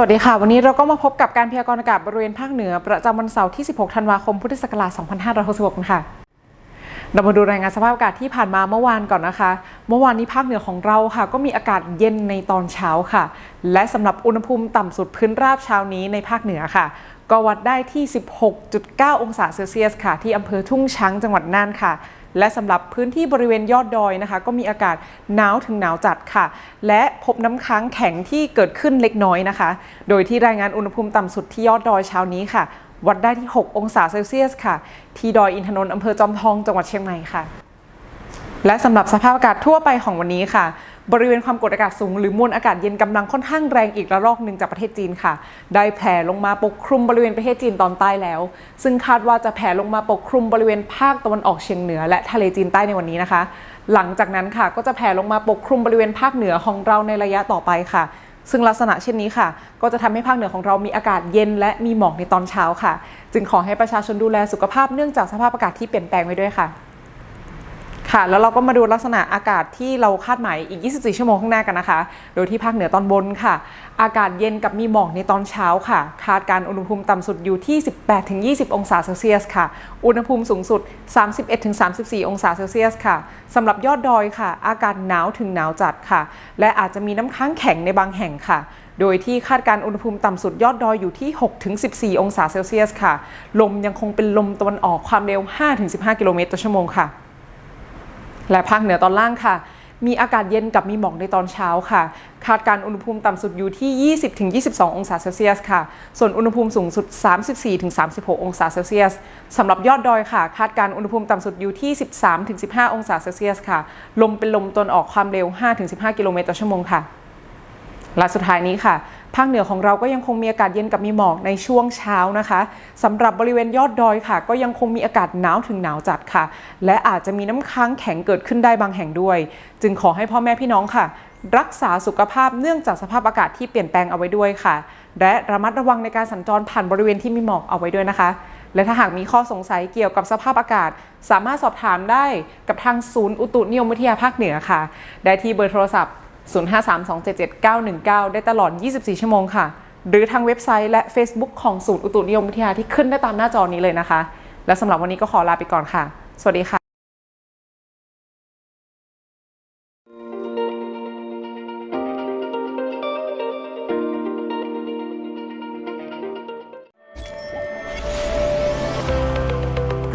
สวัสดีค่ะ วันนี้เราก็มาพบกับการพยากรณ์อากาศบริเวณภาคเหนือ ประจำวันเสาร์ที่ 16 ธันวาคม พุทธศักราช 2566ค่ะเรามาดูรายงานสภาพอากาศที่ผ่านมาเมื่อวานก่อนนะคะ เมื่อวานนี้ภาคเหนือของเราค่ะ ก็มีอากาศเย็นในตอนเช้าค่ะ และสำหรับอุณหภูมิต่ำสุดพื้นราบเช้านี้ในภาคเหนือค่ะ ก็วัดได้ที่ 16.9 องศาเซลเซียสค่ะ ที่อำเภอทุ่งช้างจังหวัดน่านค่ะ และสำหรับพื้นที่บริเวณยอดดอยนะคะ ก็มีอากาศหนาวถึงหนาวจัดค่ะ และพบน้ำค้างแข็งที่เกิดขึ้นเล็กน้อยนะคะ โดยที่รายงานอุณหภูมิต่ำสุดที่ยอดดอยเช้านี้ค่ะ วัดได้ที่ 6 องศาเซลเซียสค่ะ ที่ดอยอินทนนท์อำเภอจอมทองจังหวัดเชียงใหม่ค่ะ และสำหรับสภาพอากาศทั่วไปของวันนี้ค่ะ บริเวณความกดอากาศสูงหรือมวลอากาศเย็นกำลังค่อนข้างแรงอีกระลอกหนึ่งจากประเทศจีนค่ะ ได้แผ่ลงมาปกคลุมบริเวณประเทศจีนตอนใต้แล้ว ซึ่งคาดว่าจะแผ่ลงมาปกคลุมบริเวณภาคตะวันออกเฉียงเหนือ และทะเลจีนใต้ในวันนี้นะคะ หลังจากนั้นค่ะก็จะแผ่ลงมาปกคลุมบริเวณภาคเหนือของเราในระยะต่อไปค่ะซึ่งลักษณะเช่นนี้ค่ะ ก็จะทำให้ภาคเหนือของเรามีอากาศเย็นและมีหมอกในตอนเช้าค่ะ จึงขอให้ประชาชนดูแลสุขภาพเนื่องจากสภาพอากาศที่เปลี่ยนแปลงไว้ด้วยค่ะ ค่ะ แล้วเราก็มาดูลักษณะอากาศที่เราคาดหมายอีก 24 ชั่วโมงข้างหน้ากันนะคะ โดยที่ภาคเหนือตอนบนค่ะ อากาศเย็นกับมีหมอกในตอนเช้าค่ะ คาดการอุณหภูมิต่ำสุดอยู่ที่ 18-20 องศาเซลเซียสค่ะ อุณหภูมิสูงสุด 31-34 องศาเซลเซียสค่ะสำหรับยอดดอยค่ะ อากาศหนาวถึงหนาวจัดค่ะ และอาจจะมีน้ำค้างแข็งในบางแห่งค่ะโดยที่คาดการอุณหภูมิต่ำสุดยอดดอยอยู่ที่ 6-14 องศาเซลเซียสค่ะ ลมยังคงเป็นลมตะวันออกความเร็ว 5-15 กิโลเมตรต่อชั่วโมงค่ะ และภาคเหนือตอนล่างค่ะ มีอากาศเย็นกับมีหมอกในตอนเช้าค่ะ คาดการอุณหภูมิต่ำสุดอยู่ที่ 20-22 องศาเซลเซียสค่ะ ส่วนอุณหภูมิสูงสุด 34-36 องศาเซลเซียสสำหรับยอดดอยค่ะ คาดการอุณหภูมิต่ำสุดอยู่ที่ 13-15 องศาเซลเซียสค่ะ ลมเป็นลมตนออกความเร็ว 5-15 กิโลเมตรต่อชั่วโมงค่ะ และสุดท้ายนี้ค่ะ ภาคเหนือของเราก็ยังคงมีอากาศเย็นกับมีหมอกในช่วงเช้านะคะสำหรับบริเวณยอดดอยค่ะ ก็ยังคงมีอากาศหนาวถึงหนาวจัดค่ะ และอาจจะมีน้ำค้างแข็งเกิดขึ้นได้บางแห่งด้วย จึงขอให้พ่อแม่พี่น้องค่ะ รักษาสุขภาพเนื่องจากสภาพอากาศที่เปลี่ยนแปลงเอาไว้ด้วยค่ะ และระมัดระวังในการสัญจรผ่านบริเวณที่มีหมอกเอาไว้ด้วยนะคะและถ้าหากมีข้อสงสัยเกี่ยวกับสภาพอากาศ สามารถสอบถามได้กับทางศูนย์อุตุนิยมวิทยาภาคเหนือค่ะ ได้ที่เบอร์โทรศัพท์ 053277919 ได้ตลอด 24 ชั่วโมงค่ะ หรือทางเว็บไซต์และ Facebook ของศูนย์อุตุนิยมวิทยาที่ขึ้นได้ตามหน้าจอนี้เลยนะคะ และสำหรับวันนี้ก็ขอลาไปก่อนค่ะ สวัสดีค่ะ